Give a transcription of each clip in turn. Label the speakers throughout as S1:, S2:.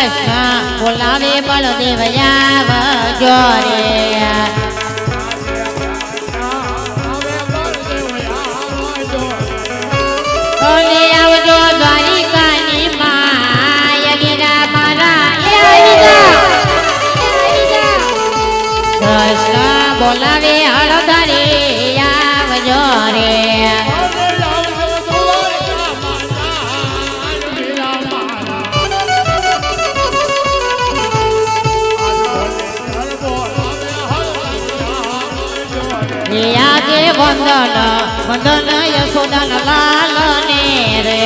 S1: કૃષ્ણ બોલાવે બળદેવ બોલાવે આજે વંદન વંદન યશોદન લાલ ને રે.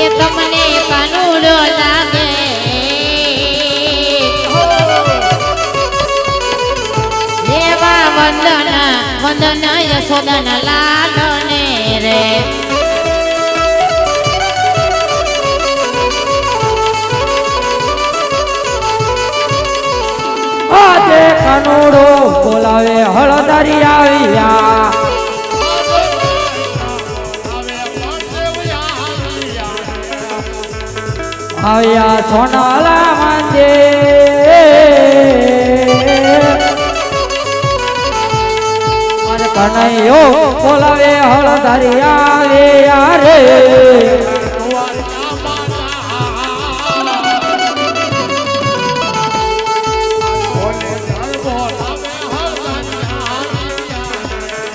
S1: એ તમને કાનુડો લાગે. એવા વંદન વંદન લાલ ને રે.
S2: કનુડો બોલાવે હળદરી આવ્યા. આવ્યા સોનાલા માંજે. કનૈયો બોલાવે હળદરી આવ્યા રે.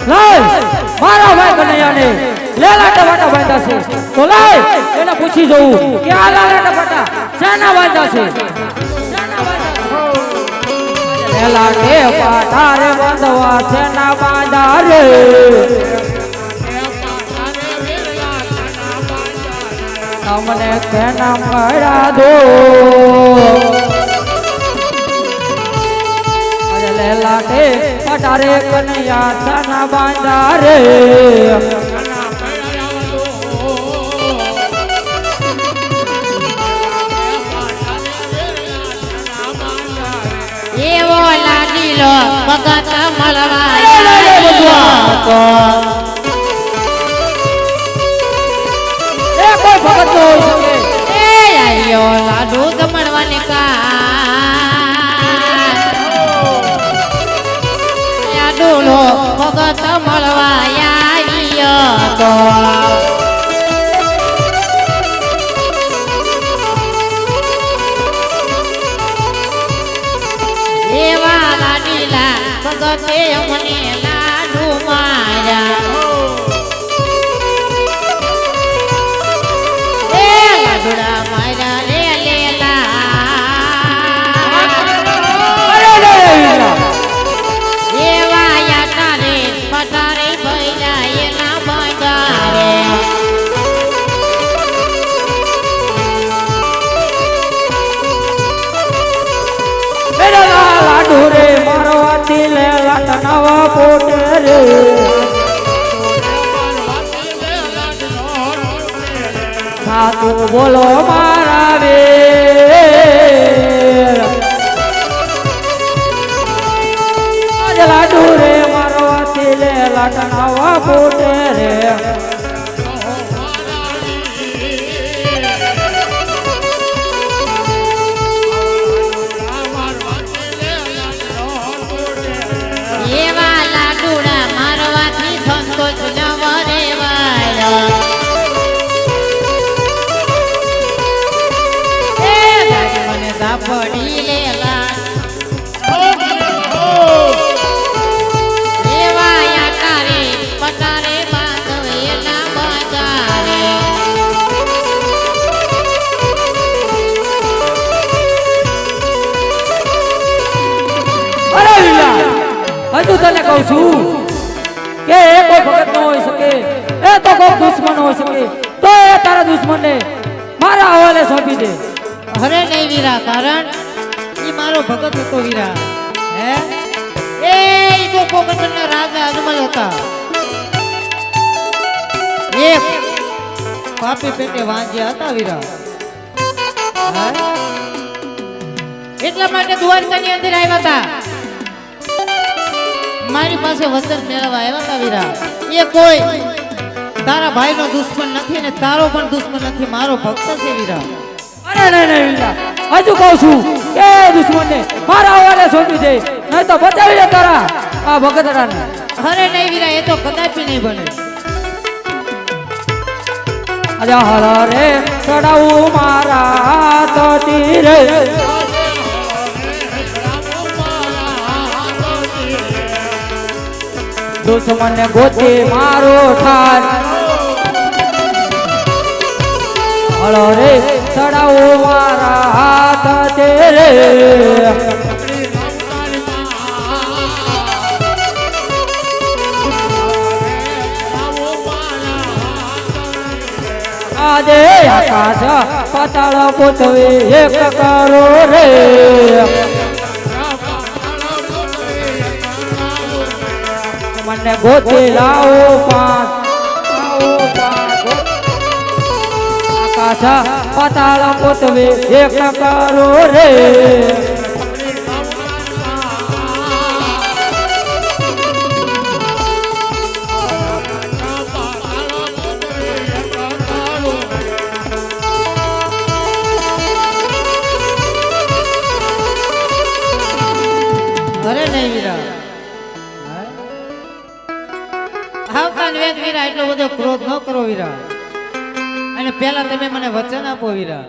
S2: લાય મારા ભાઈ કનૈયાને લેલા ટપાટા બાંધા છે. તો લઈ એને પૂછી જોઉં કે આ લાલાટા ટપાટા શાના બાંધા છે? લેલા બાંધા છે? લેલાટે પાટા રે બાંધવા છે બાંધા રે? તમને તેના મળ્યા દો? લેલા લેલાટે પટારે કનૈયા છાના બાંધા રે
S1: એવો લાગીલો ભગત મળવા
S2: ભગત શકે.
S1: એ આવ્યો લાડુ જમણવાને કા લાડુલો ભગત મળવા આવ્યો તો એવા ભગતે અમને
S2: સાચું બોલો મારા રે. શકે તો એ તારા દુશ્મનને મારા હવાલે સોંપી દે.
S1: અરે નહીં વીરા, કારણ ઈ મારો ભગત હતો વીરા. હે? એ ઈ તો પોપટના રાજા અજમલ હતા. એક પાપી પેટે વાંજ્યા હતા વીરા. એટલા માટે દ્વારકાની અંદર આવ્યા હતા. મારી પાસે વચન મેળવવા આવ્યા હતા વીરા. એ કોઈ તારા ભાઈ નો દુશ્મન નથી ને તારો પણ દુશ્મન નથી મારો ભક્ત છે વીરા
S2: અરે નહીં નહીં વીરા હજુ કહું છું કે દુશ્મનને મારા હવાલે સોંપી દે નહીં તો બચાવી દે તારા આ ભગતરાને.
S1: અરે નહીં વીરા એ તો કદાચ નહીં બને.
S2: અરે હર રે ચડાવું મારા તો તીરે દુશ્મન ગોતી મારો ઠાર હળ રે ચડાવું મારા હાથ તેરે આજે આકાશ પાતાળ પોતવે એક કરો રે. મને ગોતી લાવો પાંચ આકાશ પાતાળ પૃથ્વી એક કરો રે.
S1: અરે નહીં વીરા આવતા વેદ વીરા એટલો બધો ક્રોધ ન કરો વીરા પહેલા તમે મને વચન આપો વીરા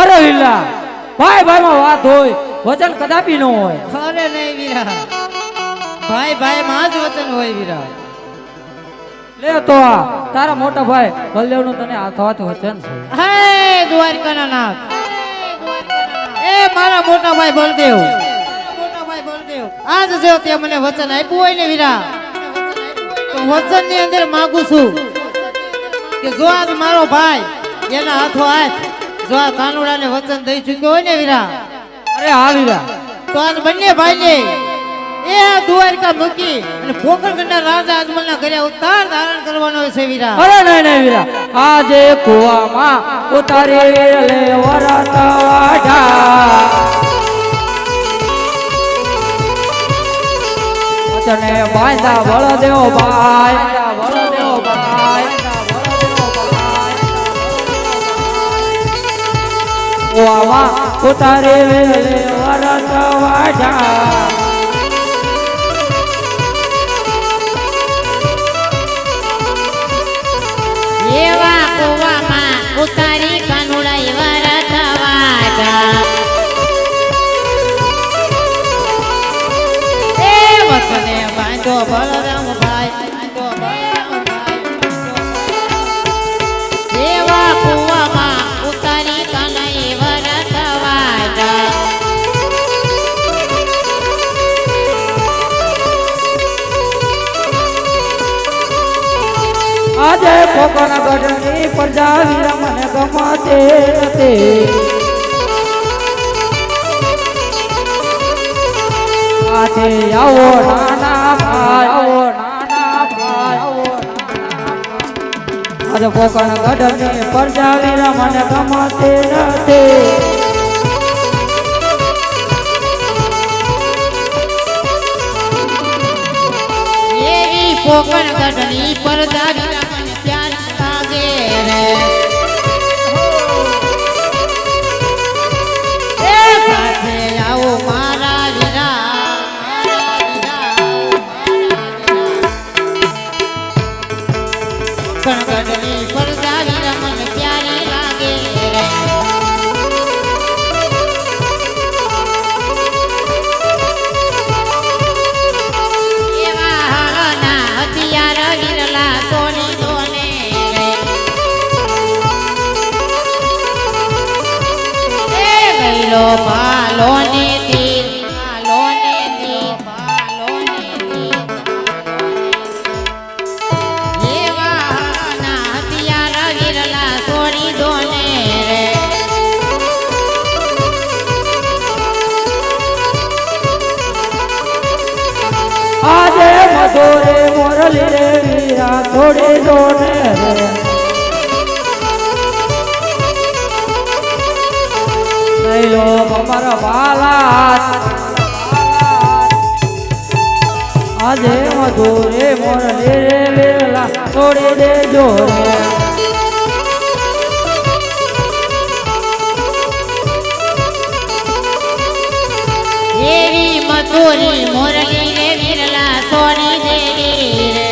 S2: અરે વીરા ભાઈ ભાઈમાં વાત હોય વચન કદાપી ન હોય.
S1: અરે નહીં વીરા. ભાઈ ભાઈ માં જ વચન હોય વીરા.
S2: લે તો આ તારા મોટા ભાઈ બલદેવનું તને હાથ વચન છે.
S1: હે દ્વારકાના નાથ એ મારા મોટા ભાઈ બળદેવ. મોટા ભાઈ બળદેવ આજ જો તે મને વચન આપ્યું હોય ને વીરા તો વચનની અંદર માંગુ છું. કે જો આજ મારો ભાઈ એના હાથો હાથ જો આ કાનુડાને વચન દઈ ચૂક્યો હોય ને વીરા?
S2: અરે હા વીરા.
S1: તો આજ બંને ભાઈને એ દ્વારકા મૂકી અને પોકરગઢના રાજા અજમલના ઘરે ઉતાર ધારણ કરવાનો છે વીરા.
S2: અરે નહીં નહીં વીરા. આજે કુવામાં ઉતારી લે વરત વાઢા બાંધા વળ બળદેવ ભાઈ. કુવામાં ઉતારી લે વરત વાઢા
S3: એવા કુવામાં ઉતારી કાનુડા એવા રથવાટા
S1: એ બળરામ
S2: આજે કોકણ ગઢની પ્રજા વીરા મને ગમતે નથી આવો નાના ભાઈ, આવો નાના ભાઈ કોકણ ગઢની પ્રજા વીરા મને ગમતે નથી
S3: પોકણ ગઢની પરદા
S2: બમર બાલા આજે મધુરે મોરલી રે વીરલા છોડી દેજો રે.
S1: એવી મધુરી મોરલી રે વિરલા છોડી દેવી રે.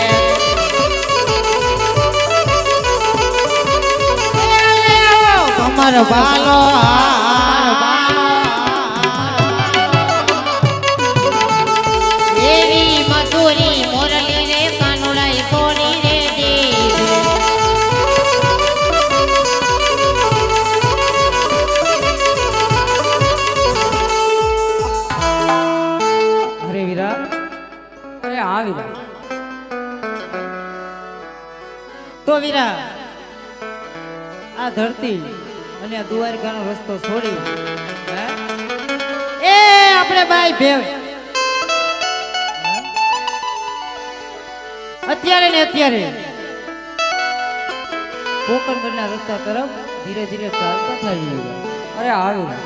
S1: કમર બાલો એવી
S4: ધરતી અને દ્વારકાનો રસ્તો છોડી. એ આપણે ભાઈ ભેવ અત્યારે ને અત્યારે. પોકરગઢના રસ્તા તરફ ધીરે ધીરે ચાલતા થઈ
S2: અરે આવ્યું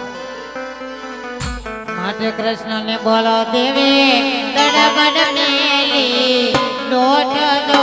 S1: માટે કૃષ્ણ ને બોલો દેવી દડબડ મેલી લોટ દો.